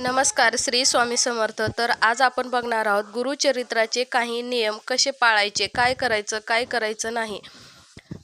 नमस्कार श्री स्वामी समर्थ. तर आज आपण बघणार आहोत गुरुचरित्राचे काही नियम कसे पाळायचे काय करायचं काय करायचं नाही.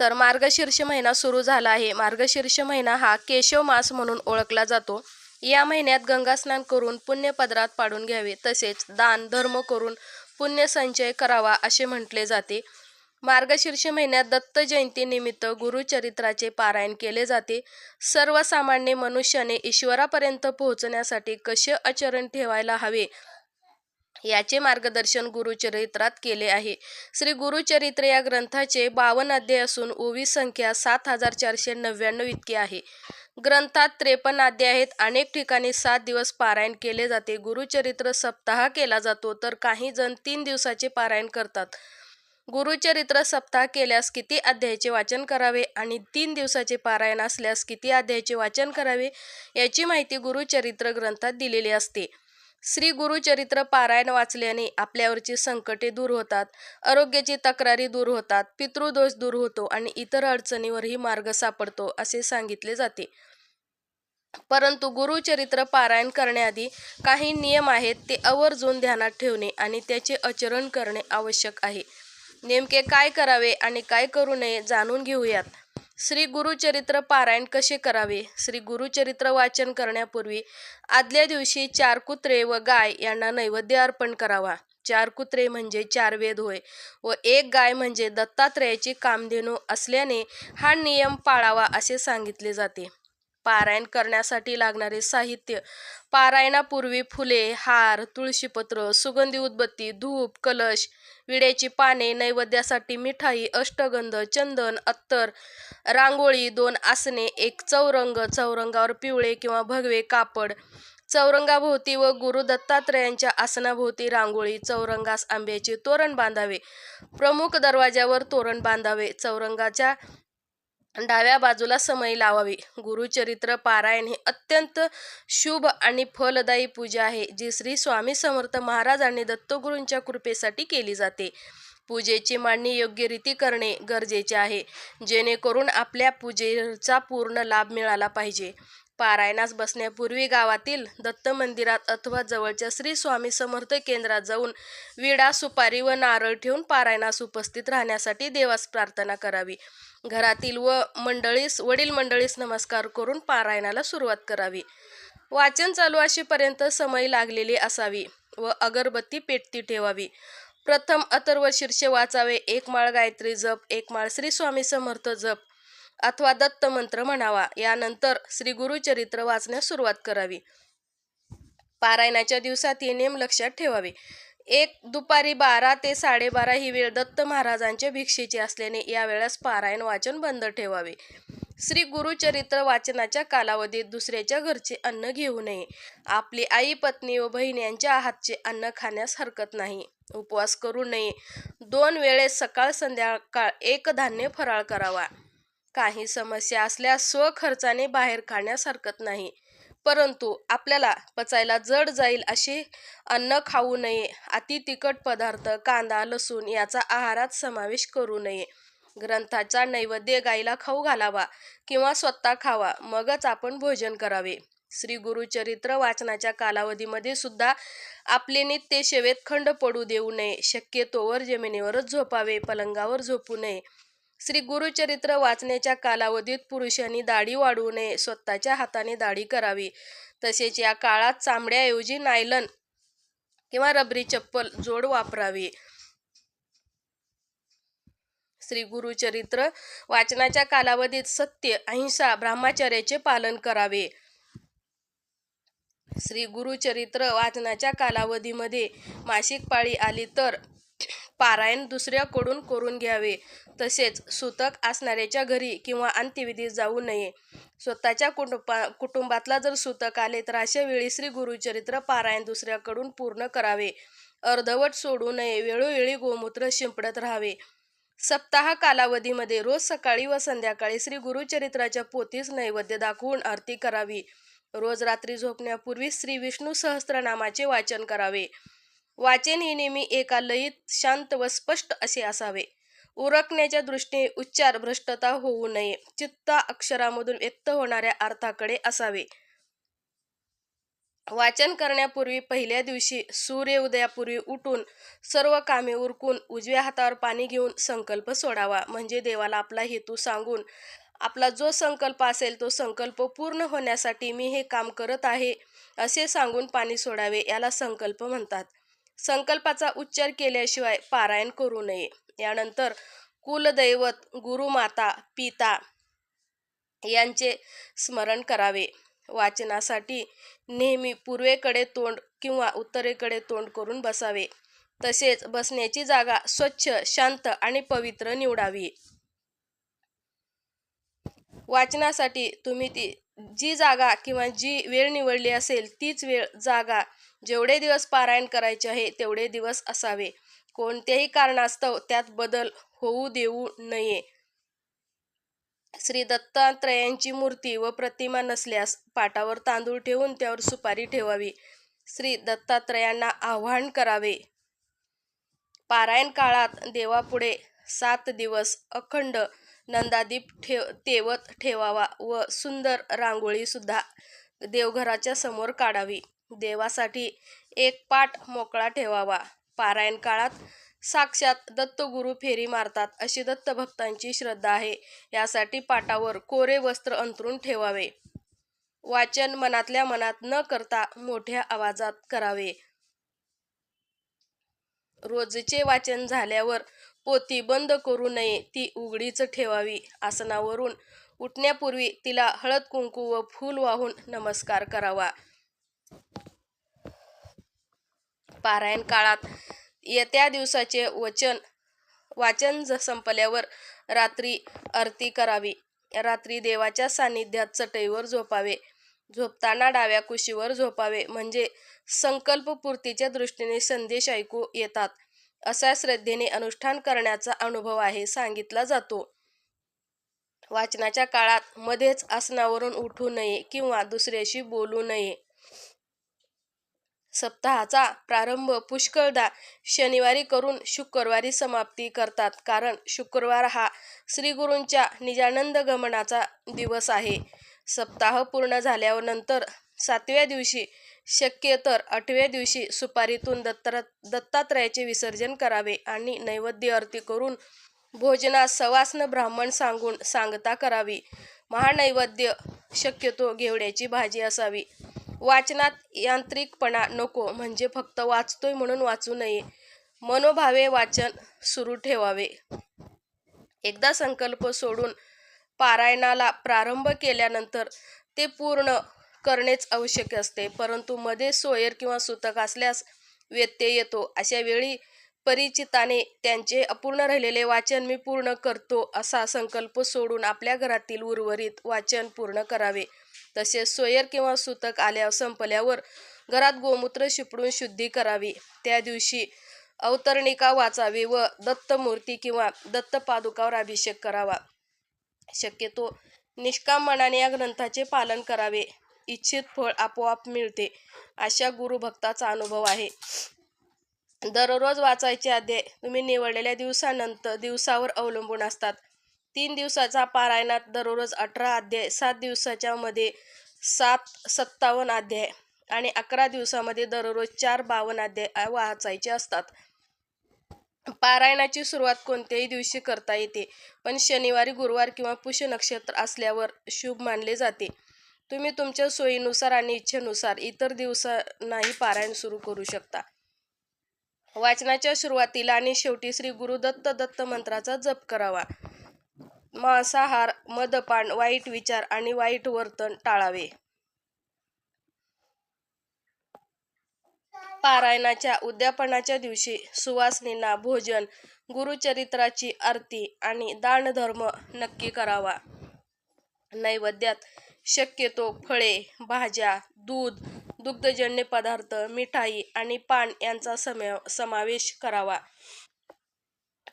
तर मार्गशीर्ष महिना सुरू झाला आहे. मार्गशीर्ष महिना हा केशव मास म्हणून ओळखला जातो. या महिन्यात गंगास्नान करून पुण्यपदरात पाडून घ्यावे. तसेच दान धर्म करून पुण्यसंचय करावा असे म्हटले जाते. मार्गशीर्ष महिन्यात दत्त जयंतीनिमित्त गुरुचरित्राचे पारायण केले जाते. सर्वसामान्य मनुष्याने ईश्वरापर्यंत पोहोचण्यासाठी कसे आचरण ठेवायला हवे? याचे मार्गदर्शन गुरुचरित्रात केले आहे. श्री गुरुचरित्र या ग्रंथाचे बावन अध्याय असून ओवी संख्या सात हजार चारशे नव्याण्णव इतकी आहे. ग्रंथात त्रेपन्न अध्याय आहेत. अनेक ठिकाणी सात दिवस पारायण केले जाते. गुरुचरित्र सप्ताह केला जातो तर काही जण तीन दिवसाचे पारायण करतात. गुरुचरित्र सप्ताह केल्यास किती अध्यायाचे वाचन करावे आणि तीन दिवसाचे पारायण असल्यास किती अध्यायाचे वाचन करावे याची माहिती गुरुचरित्र ग्रंथात दिलेली असते. श्री गुरुचरित्र पारायण वाचल्याने आपल्यावरची संकटे दूर होतात आरोग्याची तक्रारी दूर होतात पितृदोष दूर होतो आणि इतर अडचणीवरही मार्ग सापडतो असे सांगितले जाते. परंतु गुरुचरित्र पारायण करण्याआधी काही नियम आहेत ते आवर्जून ध्यानात ठेवणे आणि त्याचे आचरण करणे आवश्यक आहे. नेमके काय करावे आणि काय करू नये जाणून घेऊयात. श्री गुरुचरित्र पारायण कसे करावे? श्री गुरुचरित्र वाचन करण्यापूर्वी आदल्या दिवशी चार कुत्रे व गाय यांना नैवेद्य अर्पण करावा. चार कुत्रे म्हणजे चार वेद होय व एक गाय म्हणजे दत्तात्रयाची कामधेनू असल्याने हा नियम पाळावा असे सांगितले जाते. पारायण करण्यासाठी लागणारे साहित्य पारायणापूर्वी फुले हार तुळशीपत्र सुगंधी उदबत्ती धूप कलश विड्याची पाने नैवेद्यासाठी मिठाई अष्टगंध चंदन अत्तर रांगोळी दोन आसने एक चौरंग चौरंगावर पिवळे किंवा भगवे कापड चौरंगाभोवती व गुरु दत्तात्रयांच्या आसनाभोवती रांगोळी चौरंगास आंब्याचे तोरण बांधावे प्रमुख दरवाज्यावर तोरण बांधावे चौरंगाच्या डाव्या बाजूला समय लावावी. गुरुचरित्र पारायण ही अत्यंत शुभ आणि फलदायी पूजा आहे जी श्री स्वामी समर्थ महाराज आणि दत्तगुरूंच्या कृपेसाठी केली जाते. पूजेची मांडणी योग्य रीती करणे गरजेचे आहे जेणेकरून आपल्या पूजेचा पूर्ण लाभ मिळाला पाहिजे. पारायणास बसण्यापूर्वी गावातील दत्त मंदिरात अथवा जवळच्या श्री स्वामी समर्थ केंद्रात जाऊन विडा सुपारी व नारळ ठेवून पारायणास उपस्थित राहण्यासाठी देवास प्रार्थना करावी. घरातील व मंडळीस वडील मंडळीस नमस्कार करून पारायणाला सुरुवात करावी. वाचन चालू असेपर्यंत समय लागलेली असावी व अगरबत्ती पेटती ठेवावी. प्रथम अथर्व शीर्ष वाचावे एक माळ गायत्री जप एक माळ श्री स्वामी समर्थ जप अथवा दत्त मंत्र म्हणावा. यानंतर श्री गुरुचरित्र वाचण्यास सुरुवात करावी. पारायणाच्या दिवसात हे नेम लक्षात ठेवावे. एक दुपारी बारा ते साडेबारा ही वेळ दत्त महाराजांच्या भिक्षेची असल्याने या वेळेस पारायण वाचन बंद ठेवावे. श्री गुरुचरित्र वाचनाच्या कालावधीत दुसऱ्याच्या घरचे अन्न घेऊ नये. आपली आई पत्नी व बहीण यांच्या हातचे अन्न खाण्यास हरकत नाही. उपवास करू नये. दोन वेळेस सकाळ संध्याकाळ एक धान्य फराळ करावा. काही समस्या असल्यास स्वखर्चाने बाहेर खाण्यास हरकत नाही. परंतु आपल्याला पचायला जड जाईल असे अन्न खाऊ नये. अति तिखट पदार्थ कांदा लसूण याचा आहारात समावेश करू नये. ग्रंथाचा नैवेद्य गाईला खाऊ घालावा किंवा स्वतः खावा मगच आपण भोजन करावे. श्री गुरुचरित्र वाचनाच्या कालावधीमध्ये सुद्धा आपले नित्य सेवेत खंड पडू देऊ नये. शक्यतोवर जमिनीवरच झोपावे पलंगावर झोपू नये. श्री गुरुचरित्र वाचण्याच्या कालावधीत पुरुषांनी दाढी वाढवू नये स्वतःच्या हाताने दाढी करावी. तसेच या काळात चामड्याऐवजी नायलन किंवा रबरी चप्पल जोड वापरावी. श्री गुरुचरित्र वाचनाच्या कालावधीत सत्य अहिंसा ब्रह्मचर्याचे पालन करावे. श्री गुरुचरित्र वाचनाच्या कालावधीमध्ये मासिक पाळी आली तर पारायण दुसऱ्याकडून करून घ्यावे. तसेच सुतक असणाऱ्याच्या घरी किंवा अंत्यविधीत जाऊ नये. स्वतःच्या कुटुंबा कुटुंबातला जर सुतक आले तर अशा वेळी श्री गुरुचरित्र पारायण दुसऱ्याकडून पूर्ण करावे. अर्धवट सोडू नये वेळोवेळी गोमूत्र शिंपडत राहावे. सप्ताह कालावधीमध्ये रोज सकाळी व संध्याकाळी श्री गुरुचरित्राच्या पोतीस नैवेद्य दाखवून आरती करावी. रोज रात्री झोपण्यापूर्वी श्री विष्णू सहस्त्रनामाचे वाचन करावे. वाचन हे नेहमी एका लयीत शांत व स्पष्ट असे असावे. उरकण्याच्या दृष्टीने उच्चार भ्रष्टता होऊ नये. चित्त अक्षरामधून व्यक्त होणाऱ्या अर्थाकडे असावे. वाचन करण्यापूर्वी पहिल्या दिवशी सूर्य उदयापूर्वी उठून सर्व कामे उरकून उजव्या हातावर पाणी घेऊन संकल्प सोडावा. म्हणजे देवाला आपला हेतू सांगून आपला जो संकल्प असेल तो संकल्प पूर्ण होण्यासाठी मी हे काम करत आहे असे सांगून पाणी सोडावे याला संकल्प म्हणतात. संकल्पाचा उच्चार केल्याशिवाय पारायण करू नये. यानंतर कुलदैवत गुरुमाता पिता यांचे स्मरण करावे. वाचनासाठी नेहमी पूर्वेकडे तोंड किंवा उत्तरेकडे तोंड करून बसावे. तसेच बसण्याची जागा स्वच्छ शांत आणि पवित्र निवडावी. वाचनासाठी तुम्ही ती जी जागा किंवा जी वेळ निवडली असेल तीच वेळ जागा जेवढे दिवस पारायण करायचे आहे तेवढे दिवस असावे. कोणत्याही कारणास्तव त्यात बदल होऊ देऊ नये. श्री दत्तात्रयांची मूर्ती व प्रतिमा नसल्यास पाटावर तांदूळ ठेवून त्यावर सुपारी ठेवावी. श्री दत्तात्रयांना आव्हान करावे. पारायण काळात देवापुढे सात दिवस अखंड नंदादीप ठेव तेवत ठेवावा व सुंदर रांगोळीसुद्धा देवघराच्या समोर काढावी. देवासाठी एक पाट मोकळा ठेवावा. पारायण काळात साक्षात दत्तगुरु फेरी मारतात अशी दत्त भक्तांची श्रद्धा आहे. यासाठी पाटावर कोरे वस्त्र अंथरून ठेवावे. वाचन मनातल्या मनात न करता मोठ्या आवाजात करावे. रोजचे वाचन झाल्यावर पोती बंद करू नये ती उघडीच ठेवावी आसनावरून उठण्यापूर्वी तिला हळद कुंकू व फूल वाहून नमस्कार करावा. पारायण काळात येत्या दिवसाचे वचन वाचन ज- संपल्यावर रात्री आरती करावी. रात्री देवाच्या सान्निध्यात चटईवर झोपावे. झोपताना डाव्या कुशीवर झोपावे. म्हणजे संकल्पपूर्तीच्या दृष्टीने संदेश ऐकू येतात. असा श्रद्धेने अनुष्ठान करण्याचा अनुभव आहे सांगितला जातो. वाचनाच्या काळात मध्येच आसनावरून उठू नये किंवा दुसऱ्याशी बोलू नये. सप्ताहाचा प्रारंभ पुष्कळदा शनिवारी करून शुक्रवारी समाप्ती करतात. कारण शुक्रवार हा श्रीगुरूंच्या निजानंद गमनाचा दिवस आहे. सप्ताह पूर्ण झाल्यानंतर सातव्या दिवशी शक्य तर आठव्या दिवशी सुपारीतून दत्तर दत्तात्रयाचे विसर्जन करावे आणि नैवेद्य आरती करून भोजनास सवासनं ब्राह्मण सांगून सांगता करावी. महानैवेद्य शक्यतो घेवड्याची भाजी असावी. वाचनात यांत्रिकपणा नको म्हणजे फक्त वाचतोय म्हणून वाचू नये. मनोभावे वाचन सुरू ठेवावे. एकदा संकल्प सोडून पारायणाला प्रारंभ केल्यानंतर ते पूर्ण करणेच आवश्यक असते परंतु मध्ये सोयर किंवा सुतक असल्यास व्यत्यय येतो. अशा वेळी परिचिताने त्यांचे अपूर्ण राहिलेले वाचन मी पूर्ण करतो असा संकल्प सोडून आपल्या घरातील उर्वरित वाचन पूर्ण करावे. तसेच सोयर किंवा सुतक आल्या संपल्यावर घरात गोमूत्र शिपडून शुद्धी करावी. त्या दिवशी अवतरणिका वाचावी व दत्तमूर्ती किंवा दत्त पादुकावर अभिषेक करावा. शक्यतो निष्काम मनाने या ग्रंथाचे पालन करावे. इच्छित फळ आपोआप मिळते अशा गुरुभक्ताचा अनुभव आहे. दररोज वाचायचे अध्याय तुम्ही निवडलेल्या दिवसानंतर दिवसावर अवलंबून असतात. तीन दिवसाचा पारायणात दररोज अठरा अध्याय सात दिवसाच्या मध्ये सात सत्तावन्न अध्याय आणि अकरा दिवसामध्ये दररोज चार बावन्न अध्याय वाचायचे असतात. पारायणाची सुरुवात कोणत्याही दिवशी करता येते पण शनिवारी गुरुवार किंवा पुष्य नक्षत्र असल्यावर शुभ मानले जाते. तुम्ही तुमच्या सोयीनुसार आणि इच्छेनुसार इतर दिवसांनाही पारायण सुरू करू शकता. वाचनाच्या सुरुवातीला आणि शेवटी श्री गुरुदत्त दत्त मंत्राचा जप करावा. मांसाहार मदपान वाईट विचार आणि वाईट वर्तन टाळावे. पारायणाच्या उद्यापनाच्या दिवशी सुवासनीना भोजन गुरुचरित्राची आरती आणि दानधर्म नक्की करावा. नैवेद्यात शक्यतो फळे भाज्या दूध दुग्धजन्य पदार्थ मिठाई आणि पान यांचा समय समावेश करावा.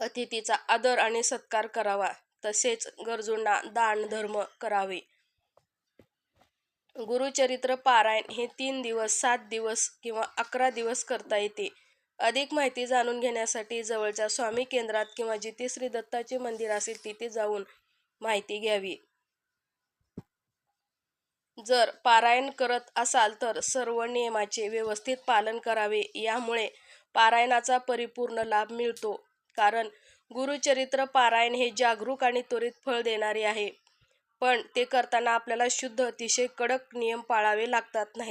अतिथीचा आदर आणि सत्कार करावा. तसेच गरजूंना दान धर्म करावे. गुरुचरित्र पारायण हे तीन दिवस सात दिवस किंवा अकरा दिवस करता येते. अधिक माहिती जाणून घेण्यासाठी जवळच्या स्वामी केंद्रात किंवा जिथे श्री दत्ताचे मंदिर असेल तिथे जाऊन माहिती घ्यावी. जर पारायण करत असाल तर सर्व नियमाचे व्यवस्थित पालन करावे. यामुळे पारायणाचा परिपूर्ण लाभ मिळतो. कारण गुरुचरित्र पारायण हे जागरूक आणि त्वरित फळ देणारे आहे. पण ते करताना आपल्याला शुद्ध अतिशय कडक नियम पाळावे लागतात नाहीत.